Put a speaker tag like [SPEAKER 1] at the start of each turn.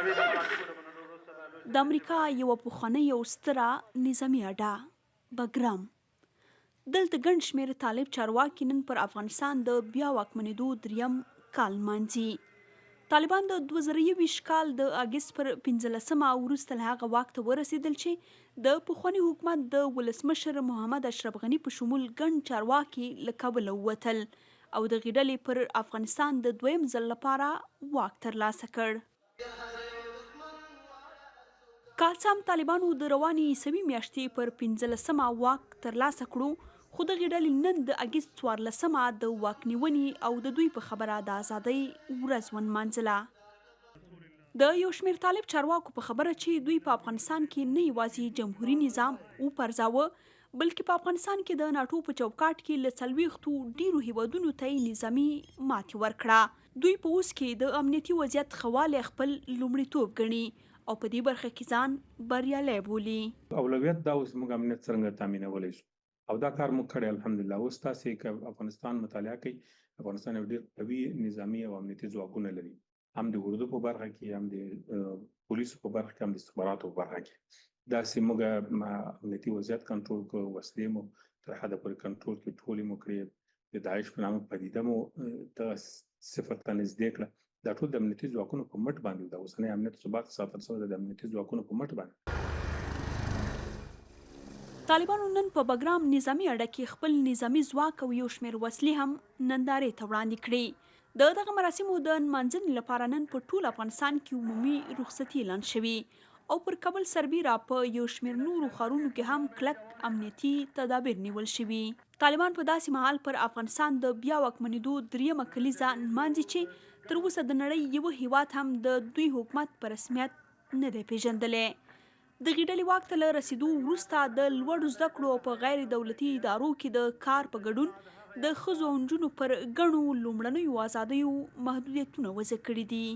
[SPEAKER 1] د امریکا یو پخوانی او ستره نظامی اډه بګرام. دلته ګڼ شمېر طالب چارواکي نن پر افغانستان د بیا واکمنېدو دریم کال مانځي طالبان د 2020 کال د اگست پر 15مه وروسته له هغه ته ورسېدل چې د پخوانی حکومت د ولسمشر محمد اشرف غنی په شمول ګڼ چارواکي له کابل ووتل او د غیډلې پر افغانستان د دویم ځل لپاره واک ترلاسه کړ کالسام طالبانو د رواني عیسوي میاشتې پر 15مه واک ترلاسه کړو خو د غیډلې نن د اگست 14مه د واک نیونې او د دوی په خبره د ازادۍ ورځ ونمانځله. د یو شمېر طالب چارواکو په خبره چې دوی په افغانستان کې نه یوازې جمهوریت نظام وپرځاوه بلکې په افغانستان کې د ناټو په چوکاټ کې له څلوېښتو ډیرو هیوادونو ته نظامی ماتې ورکړه. دوی په اوس کې د امنیتي وضعیت خواله خپل لومړیتوب ګڼي او په دې برخه کې ځان بریالی بولي.
[SPEAKER 2] اولویت دا اوس موږ امنیت څنګه تامینولی شو. او دا کار موږ کړی الحمدلله. اوس تاسې که افغانستان مطالعه کوي افغانستان یو ډېر قوي نظامی او امنیتي ځواکونه لري. هم د اردو په برخه کې هم د پولیسو په برخه کې هم د استخباراتو په برخه کې داسې موږ امنیتي وضعیت کنټرول کړو وسلې مو تر حده پورې کنټرول کې ټولې مو کړې د داعش په نامه پدیده مو د صفر ته نږدې کړه دا ټول د امنیتي ځواکونو په مټ باندې د اوسنۍ امنیت ثبات ساتل شوی د امنیتي ځواکونو په مټ باندې
[SPEAKER 1] طالبانو نن په بګرام نظامی اډه کې خپل نظامی ځواک او یو شمېر وسلې هم نندارې ته وړاندې کړې د دغه مراسمو د منځنې لپاره نن په ټول افغانستان کې عمومي رخصتي اعلان شوي او پر کابل سربیره په یو شمېر نورو ښارونو کې هم کلک امنیتي تدابیر نیول شوي. طالبان په داسې مهال پر افغانستان د بیا واکمنېدو دریمه کلیزه نمانځي چې تر اوسه د نړۍ یو هیواد هم د دوی حکومت په رسمیت نه دی پیژندلی د غیډلې واک ته رسیدو وروسته د لوړو زده کړو په غیر دولتي ادارو کې د کار په ګډون د ښځو او نجونو پر ګڼو لومړنیو ازادیو محدودیتونه وضع کړي دي